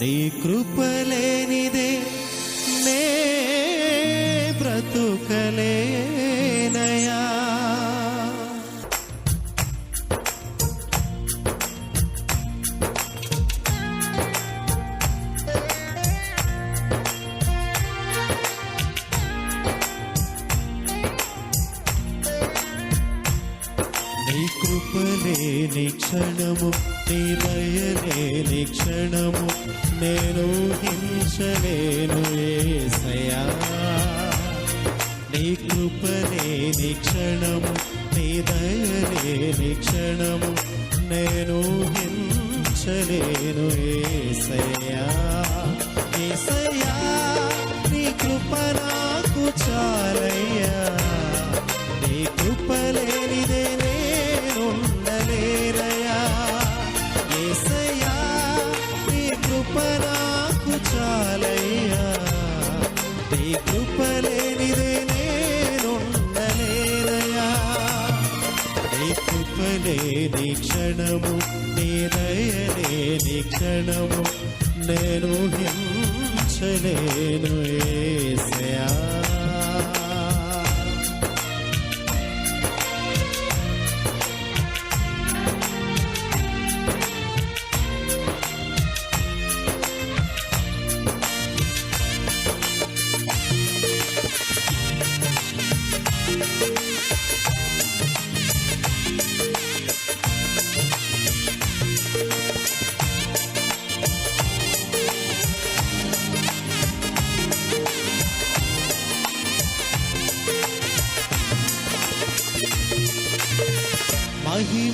నీ కృపలే నీ కృపలేని క్షణము నీ దయలేని క్షణము నేను హింసలేను ఏసయా నీ కృపలేని క్షణము నీ దయలేని క్షణము నేను హింసలేను ఏసయా ఏసయా నీ కృప నాకు చాలయ్యా. నీ కృపలేనిదే నీ కృపలేనిదే నేనుండలేరయా నీ కృపలేని క్షణము నీ దయలేని క్షణము నేను హింసలేను ఏసయా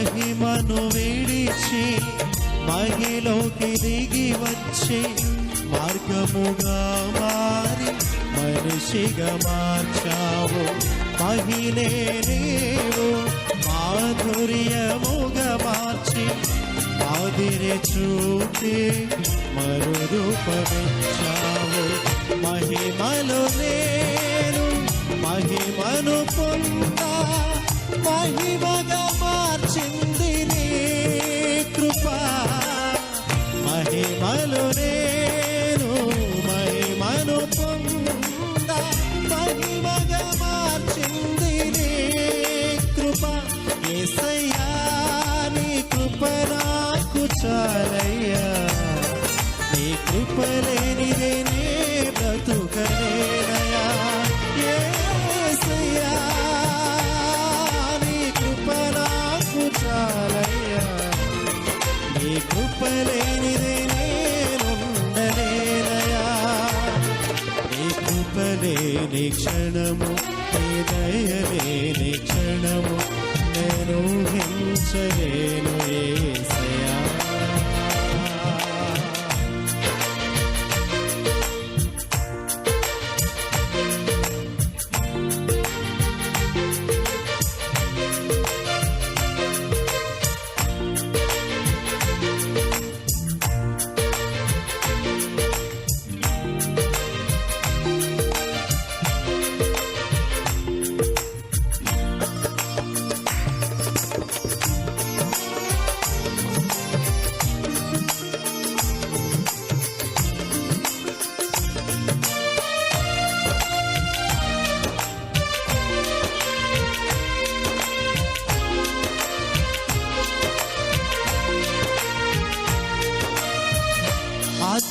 మహిమను విడిచి మహిలోకి దిగి వచ్చి మార్గముగా మారి మనిషిగా మార్చావు. మహిళే నీవు మాధుర్యముగా మార్చి మాదిరి చూపి మరు మహిమలు నేను మహిమను పొందా మహిమగా మార్చింది నీ కృప. మహిమలు నేను మహిమను పొంద. మహిమగా మార్చింది నీ కృప. ఏసయ్యా నీ కృప నాకు చాలయ్యా. నీ కృప లేనిదే లేని క్షణము నీ దయలేని క్షణము నేను హింసలేను ఏసయా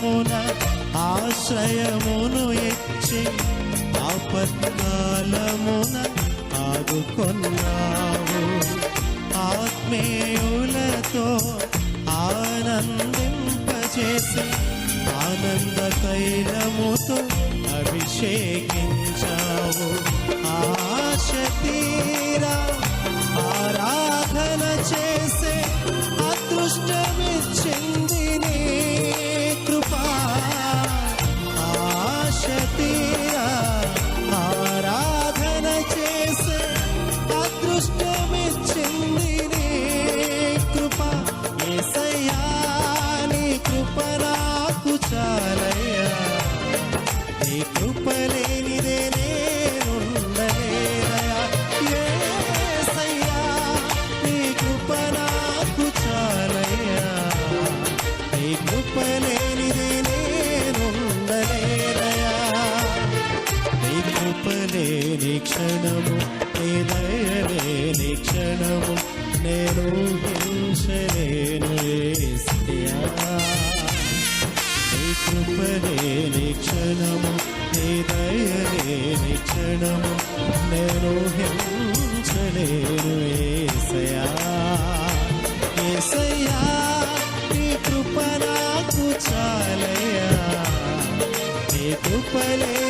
మార్గమున ఆశ్రయమును ఇచ్చి ఆపత్కాలమున ఆదుకొన్నావు. ఆత్మీయులతో ఆనందింపచేసి ఆనంద తైలముతో అభిషేకించావు. ఆశ తీరా ఆరాధన చేసే అదృష్ట నీ నేనుండలేదయా నీ కృప క్షణము నీ దయలేని క్షణము నేను హింసలేను యేసయ్యా నీ కృపలేని క్షణము నీ దయలేని క్షణము నేను హింసలేను నాకు చాలయ్యా నీ కృపలేనిదే